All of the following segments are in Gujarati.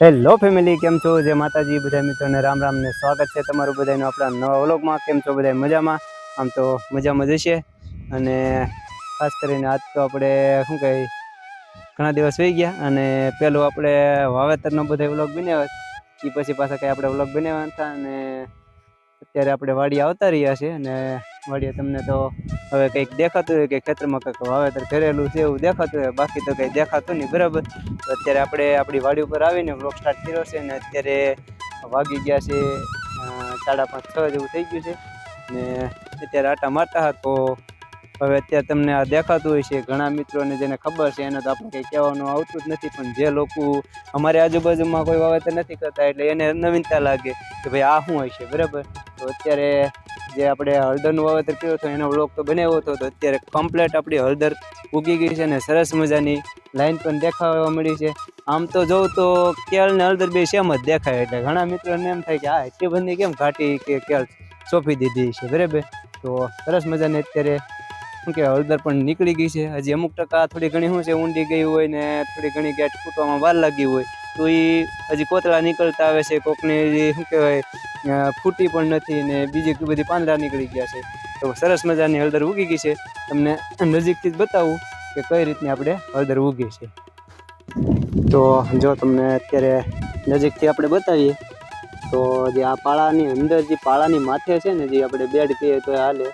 હેલો ફેમિલી કેમ છો? જે માતાજી બધા મિત્રોને રામ રામ ને સ્વાગત છે તમારું બધાનું આપણા નવા વ્લોગમાં. કેમ છો બધા મજામાં? આમ તો મજામાં જશે અને ખાસ કરીને આજ તો આપણે શું કહે ઘણા દિવસ થઈ ગયા, અને પહેલું આપણે વાવેતરનો બધા વ્લોગ બનાવ્યો એ પછી પાછા કંઈ આપણે વ્લોગ બનાવ્યા હતા, અને અત્યારે આપણે વાડી આવતા રહ્યા છીએ, અને વાડીએ તમને તો હવે કંઈક દેખાતું હોય કે ખેતરમાં કંઈક વાવેતર કરેલું છે એવું દેખાતું હોય, બાકી તો કંઈ દેખાતું નહીં, બરાબર? તો અત્યારે આપણે આપણી વાડી ઉપર આવીને વ્લોગ સ્ટાર્ટ કર્યો છે અને અત્યારે વાગી ગયા છે સાડા પાંચ છ જેવું થઈ ગયું છે. ને અત્યારે આટા મારતા હતા, તો હવે અત્યારે તમને આ દેખાતું હોય છે. ઘણા મિત્રોને જેને ખબર છે, એને તો આપણે કંઈ કહેવાનું આવતું જ નથી, પણ જે લોકો અમારી આજુબાજુમાં કોઈ વાવેતર નથી કરતા, એટલે એને નવીનતા લાગે કે ભાઈ આ શું હોય છે, બરાબર? તો અત્યારે જે આપણે હળદરનું વાવેતર કર્યું હતું, એનો વ્લોગ તો બનાવ્યો હતો, તો અત્યારે કમ્પ્લેટ આપણી હળદર ઉગી ગઈ છે અને સરસ મજાની લાઈન પણ દેખાવા મળી છે. આમ તો જોઉં તો કેળ ને હળદર બે સેમ જ દેખાય, એટલે ઘણા મિત્રોને એમ થાય કે, આ એટલી બધી કેમ ઘાટી કે કેળ સોંપી દીધી છે? બરાબર? તો સરસ મજાની અત્યારે શું કે હળદર પણ નીકળી ગઈ છે. હજી અમુક ટકા થોડી ઘણી શું છે, ઊંડી ગઈ હોય ને થોડી ઘણી ગેટ ફૂટવામાં વાર લાગી હોય. તો એ હજી કોતળા નીકળતા આવે છે, કોકની શું કહેવાય ફૂટી પણ નથી ને બીજી બધી પાંદડા નીકળી ગયા છે. તો સરસ મજાની હળદર ઉગી ગઈ છે. તમને નજીકથી જ બતાવું કે કઈ રીતની આપણે હળદર ઉગી છે. તો જો તમને અત્યારે નજીકથી આપણે બતાવીએ, તો જે આ પાળાની અંદર જે પાળાની માથે છે ને જે આપણે બેડ કહીએ તો હાલે.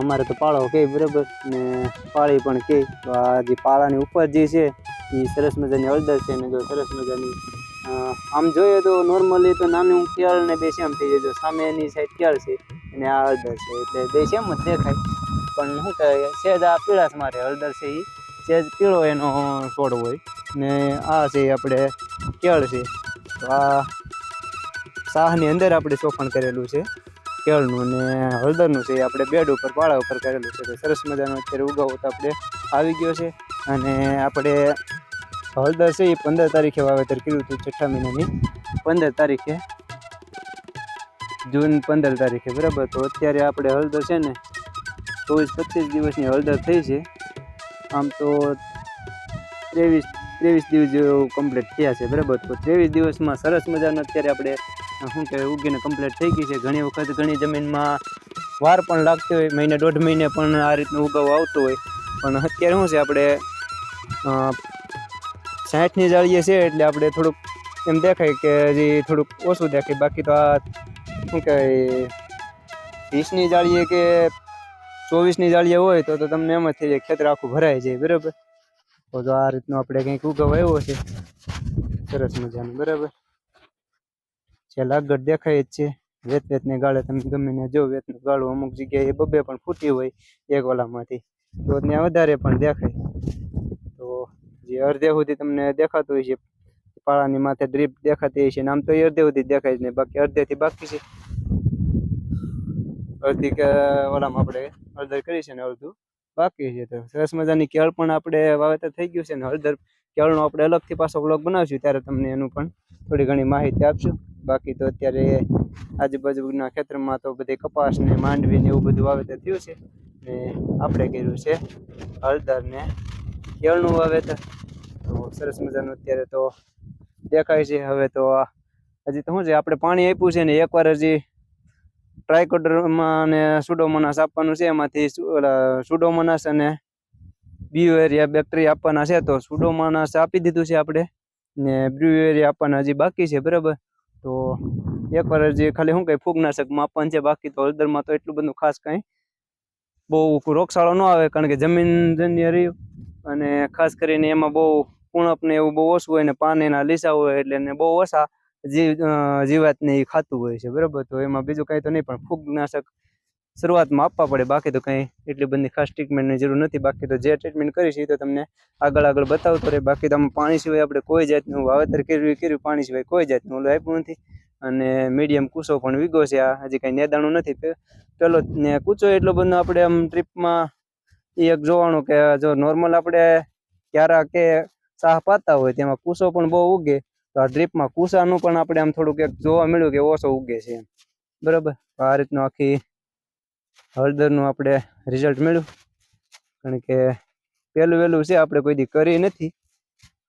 અમારે તો પાળો કહે બરાબર ને પાળી પણ કહે તો આ જે પાળાની ઉપર જે છે એ સરસ મજાની હળદર છે ને જો સરસ મજાની આમ જોઈએ તો નોર્મલી તો નાનું કેળ ને બે સેમ થઈ જાય. જો સામેની સાઈડ કેળ છે અને આ હળદર છે. એટલે બે સેમ જ દેખાય. પણ શું કહે સેજ આ પીળાશ મારે હળદર છે એ સેજ પીળો એનો છોડ હોય. ને આ છે આપણે કેળ છે. તો આ શાહની અંદર આપણે ચોખણ કરેલું છે કેળનું ને હળદરનું છે. આપણે બેડ ઉપર, પાળા ઉપર કરેલું છે. તો સરસ મજાનો અત્યારે ઉગાવો તો આપણે આવી ગયો છે. અને આપણે હળદર છે એ પંદર તારીખે વાવેતર કર્યું હતું છઠ્ઠા મહિનાની. પંદર તારીખે. જૂન પંદર તારીખે, બરાબર? તો અત્યારે આપણે હળદર છે ને ચોવીસ પચીસ દિવસની હળદર થઈ છે. આમ તો ત્રેવીસ ત્રેવીસ દિવસ જેવું કમ્પ્લીટ થયા છે, બરાબર? તો ત્રેવીસ દિવસમાં સરસ મજાનું અત્યારે આપણે શું કહેવાય, ઉગીને કમ્પ્લીટ થઈ ગઈ છે. ઘણી વખત ઘણી જમીનમાં વાર પણ લાગતી હોય, મહિને દોઢ મહિને પણ આ રીતનું ઉગાવો આવતો હોય. પણ અત્યારે શું છે, આપણે સાઠની જાળીએ છે એટલે આપણે થોડુંક એમ દેખાય કે હજી થોડુંક ઓછું દેખાય. બાકી તો આ શું કહેવાય, વીસની જાળીએ કે ચોવીસની જાળીએ હોય તો તમને એમ જ થઈ જાય ખેતર આખું ભરાઈ જાય, બરાબર? તો જો આ રીતનો આપણે કંઈક ઉગાવ આવ્યો છે. સરસ મજાનું, બરાબર? છે લાગડ દેખાય જ છે. વેત વેતને ગાળે તમે ગમે ને જો, વેતનું ગાળું અમુક જગ્યાએ બબે પણ ફૂટી હોય એક ઓલામાંથી. તો ત્યાં વધારે પણ દેખાય. તો જે અડધે સુધી તમને દેખાતું હોય છે પાળાની માથે ડ્રીપ દેખાતી હોય છે આમ તો એ અડધે સુધી દેખાય જ નહીં, બાકી અડધેથી બાકી છે. અડધી કે ઓલામાં આપણે હળદર કરી છે ને અડધું બાકી છે તો સરસ મજાની કેળ પણ આપણે વાવેતર થઈ ગયું છે ને હળદર કેળનો આપણે અલગથી પાછો બ્લોગ બનાવશું, ત્યારે તમને એનું પણ થોડી ઘણી માહિતી આપશું. બાકી તો અત્યારે આજુબાજુના ખેતરમાં તો બધી કપાસ ને માંડવી ને એવું બધું વાવેતર થયું છે ને આપણે કર્યું છે હળદર ને કેળનું વાવેતર તો સરસ મજાનું અત્યારે તો દેખાય છે. હવે તો હજી તો શું છે, આપણે પાણી આપ્યું છે ને એકવાર હજી ટ્રાયકોડરમાં અને સુડોમોનાસ આપવાનું છે. એમાંથી સુડોમનાસ અને બ્યુએરિયા બેક્ટેરિયા આપવાના છે. તો સુડોમોનાસ આપી દીધું છે આપણે ને બ્યુએરિયા આપવાના હજી બાકી છે, બરાબર? તો એકવાર હજી ખાલી શું કંઈ ફૂગનાશકમાં આપવાનું છે, બાકી તો હળદરમાં તો એટલું બધું ખાસ કંઈ બહુ રોગચાળો ન આવે, કારણ કે જમીનજન્ય રહ્યું અને ખાસ કરીને એમાં બહુ કુણપ ને એવું બહુ ઓછું હોય ને, પાન એના લીસા હોય એટલે એને બહુ ઓછા જીવ જીવાતને એ ખાતું હોય છે, બરાબર? તો એમાં બીજું કાંઈ તો નહીં, પણ ફૂગનાશક શરૂઆતમાં આપવા પડે, બાકી તો કંઈ એટલી બધી ખાસ ટ્રીટમેન્ટની જરૂર નથી. બાકી તો જે ટ્રીટમેન્ટ કરી છે એ તો તમને આગળ આગળ બતાવતો રહે. બાકી તો પાણી સિવાય આપણે કોઈ જાતનું વાવેતર કર્યું કર્યું, પાણી સિવાય કોઈ જાતનું ઓલું આપ્યું નથી. અને મીડિયમ કૂસો પણ વીગો છે, આ હજી કાંઈ નેદાણું નથી. પેલો ને કૂચો એટલો બધો આપણે આમ ટ્રીપમાં એ એક જોવાનું કે જો નોર્મલ આપણે ક્યારા કે સાહ પાતા હોય તેમાં કૂસો પણ બહુ ઉગે, તો આ ડ્રીપમાં કૂસાનું પણ આપણે આમ થોડુંક એક જોવા મળ્યું કે ઓછો ઉગે છે બરાબર? આ રીતનું આખી હળદરનું આપણે રિઝલ્ટ મળ્યું. કારણ કે પહેલું વહેલું છે, આપણે કોઈ દી કરી નથી.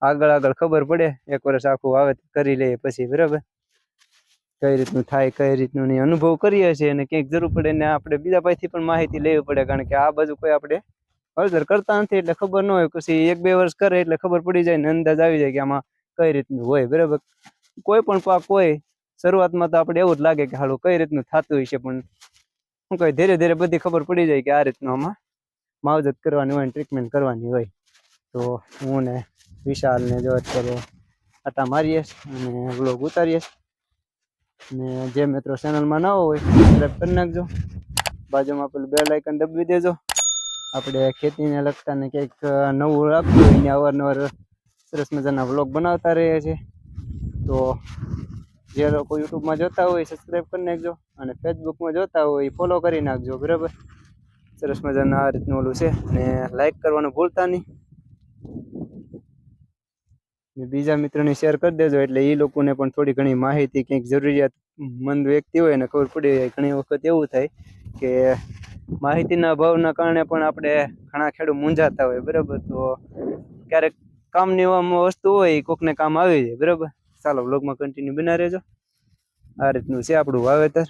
આગળ આગળ ખબર પડે, એક વર્ષ આખું વાવેત કરી લઈએ પછી, બરાબર? કઈ રીતનું થાય, કઈ રીતનું નહીં, અનુભવ કરીએ છીએ અને ક્યાંક જરૂર પડે ને આપણે બીજા પાસેથી પણ માહિતી લેવી પડે, કારણ કે આ બાજુ કોઈ આપણે વાવેતર કરતા નથી એટલે ખબર ન હોય. પછી એક બે વર્ષ કરે એટલે ખબર પડી જાય ને અંદાજ આવી જાય કે આમાં કઈ રીતનું હોય, બરાબર? કોઈ પણ પાક હોય, શરૂઆતમાં તો આપણે એવું જ લાગે કે હાલું કઈ રીતનું થતું હોય છે પણ શું કહે ધીરે ધીરે બધી ખબર પડી જાય કે આ રીતનું આમાં માવજત કરવાની હોય ટ્રીટમેન્ટ કરવાની હોય. તો હું ને વિશાલ ને જો અત્યારે આટા મારીએ અને બ્લોગ ઉતારીએ. ને જે મિત્રો ચેનલમાં ન હોય સબસ્ક્રાઈબ કરી નાખજો. બાજુમાં પેલું બે લાઇકન દબાવી દેજો. આપણે ખેતીને લગતા ને કંઈક નવું રાખવું હોય ને અવારનવાર સરસ મજાના વ્લોગ બનાવતા રહીએ છીએ. તો જે લોકો યુટ્યુબમાં જોતા હોય સબસ્ક્રાઈબ કરી નાખજો અને ફેસબુકમાં જોતા હોય ફોલો કરી નાખજો, બરાબર? સરસ મજાના આ રીતનું ઓલું છે ને લાઈક કરવાનું ભૂલતા નહીં. બીજા મિત્રોને શેર કરી દેજો એટલે એ લોકોને પણ થોડી ઘણી માહિતી, કંઈક જરૂરિયાત મંદ વ્યક્તિ હોય ને ખબર પડી જાય ઘણી વખત એવું થાય કે માહિતીના અભાવના કારણે પણ આપણે ઘણા ખેડૂત મૂંઝાતા હોય, બરાબર? તો ક્યારેક કામની વસ્તુ હોય એ કોકને કામ આવી જાય, બરાબર? ચાલો બ્લોગમાં કન્ટિન્યુ બના રહેજો. આ રીતનું છે આપણું વાવેતર.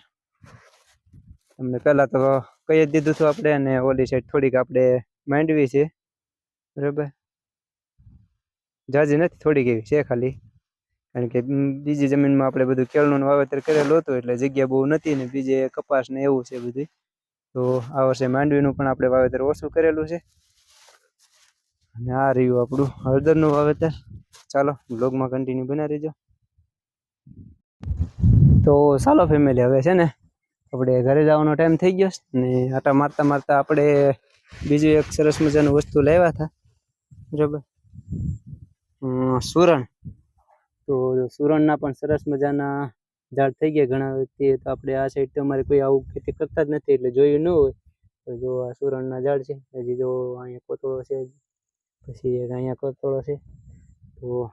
તમને પહેલાં તો કહી જ દીધું હતું આપણે, અને ઓલી સાઈડ થોડીક આપણે માંડવી છે, બરાબર? જાજી નથી થોડીક એવી, છે ખાલી. કારણ કે બીજી જમીનમાં આપણે બધું કેળનું વાવેતર કરેલું હતું, એટલે જગ્યા બહુ નથી ને બીજે કપાસ ને એવું છે બધું તો આ વર્ષે માંડવીનું પણ આપણે વાવેતર ઓછું કરેલું છે. અને આ રહ્યું આપણું હળદરનું વાવેતર. ચાલો બ્લોગમાં કન્ટિન્યુ બના રહેજો. તો ચાલો ફેમિલી હવે છે ને આપણે ઘરે જવાનો ટાઈમ થઈ ગયો છે ને આટા મારતા મારતા આપણે બીજું એક સરસ મજાનું વસ્તુ લાવ્યા હતા. બરાબર? સુરણ. તો સુરણના પણ સરસ મજાના ઝાડ થઈ ગયા ઘણા વ્યક્તિએ, તો આપણે આ સાઈડ તો અમારે કોઈ આવું ખેતી કરતા જ નથી, એટલે જોયું ન હોય. તો જો આ સુરણના ઝાડ છે, હજી જો અહીંયા કોતળો છે, પછી એક અહીંયા કોતળો છે, તો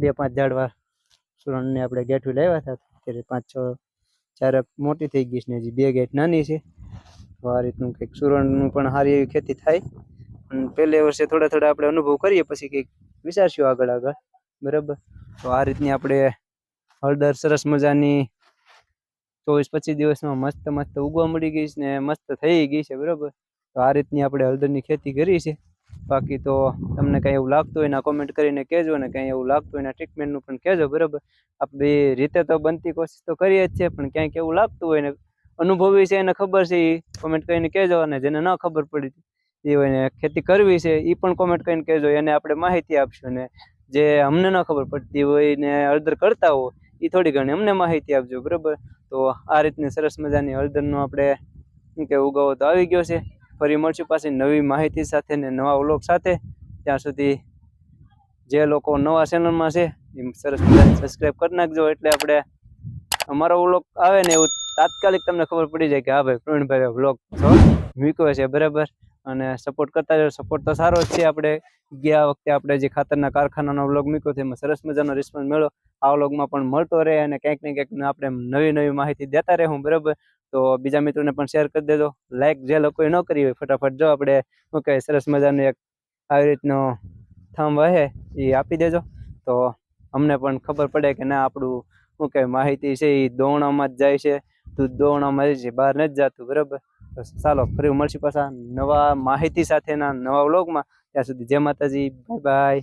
બે પાંચ ઝાડવા સુરણને આપણે ગેઠવી લાવ્યા હતા. ત્યારે પાંચ છ ચાર મોટી થઈ ગઈ છે ને હજી બે ગેટ નાની છે. તો આ રીતનું કંઈક સુરણનું પણ સારી એવી ખેતી થાય. અને પહેલે વર્ષે થોડા થોડા આપણે અનુભવ કરીએ, પછી કંઈક વિચારશું આગળ આગળ. બરાબર? તો આ રીતની આપણે હળદર સરસ મજાની ચોવીસ પચીસ દિવસમાં મસ્ત મસ્ત ઉગવા મળી ગઈ છે ને મસ્ત થઈ ગઈ છે, બરાબર? તો આ રીતની આપણે હળદરની ખેતી કરી છે. બાકી તો તમને કંઈ એવું લાગતું હોય ને કોમેન્ટ કરીને કહેજો ને કંઈ એવું લાગતું હોય ને ટ્રીટમેન્ટનું પણ કહેજો, બરાબર? આપણે રીતે તો બનતી કોશિશ તો કરીએ જ છે પણ ક્યાંક એવું લાગતું હોય ને અનુભવી છે એને ખબર છે એ કોમેન્ટ કરીને કહેજો અને જેને ન ખબર પડી એ હોય ને ખેતી કરવી છે એ પણ કોમેન્ટ કરીને કહેજો, એને આપણે માહિતી આપશું ને જે અમને ન ખબર પડતી હોય ને હળદર કરતા હોય એ થોડી ઘણી અમને માહિતી આપજો, બરાબર? તો આ રીતની સરસ મજાની હળદરનો આપણે કે ઉગાવો તો આવી ગયો છે. ફરી મળશું પાછી નવી માહિતી સાથે ને નવા વ્લોગ સાથે. ત્યાં સુધી જે લોકો નવા ચેનલમાં છે એ સરસ મજાની સબસ્ક્રાઈબ કરી નાખજો. એટલે આપણે અમારો વ્લોગ આવે ને એવું તાત્કાલિક તમને ખબર પડી જાય કે હા ભાઈ, પ્રવીણભાઈ વ્લોગ મૂક્યો છે, બરાબર? અને સપોર્ટ કરતા રહ્યો સપોર્ટ તો સારો જ છે. આપણે ગયા વખતે આપણે જે ખાતરના કારખાનાનો વ્લોગ મૂક્યો છે, એમાં સરસ મજાનો રિસ્પોન્સ મળ્યો. આ વ્લોગમાં પણ મળતો રહે અને ક્યાંક ને ક્યાંક આપણે નવી નવી માહિતી દેતા રહેવું, બરાબર? તો બીજા મિત્રોને પણ શેર કરી દેજો. લાઈક જે લોકોએ ન કરી હોય, ફટાફટ જો આપણે શું કહે સરસ મજાનું એક આવી રીતનો થમ વહે, એ આપી દેજો. તો અમને પણ ખબર પડે કે ના, આપણું શું કહે માહિતી છે, એ દોણામાં જ જાય છે. તું દોણામાં જાય છે બહાર નથી જતું, બરાબર? ચાલો, ફરી મળશું પાછા નવા માહિતી સાથેના નવા વ્લોગમાં. ત્યાં સુધી જય માતાજી બાય બાય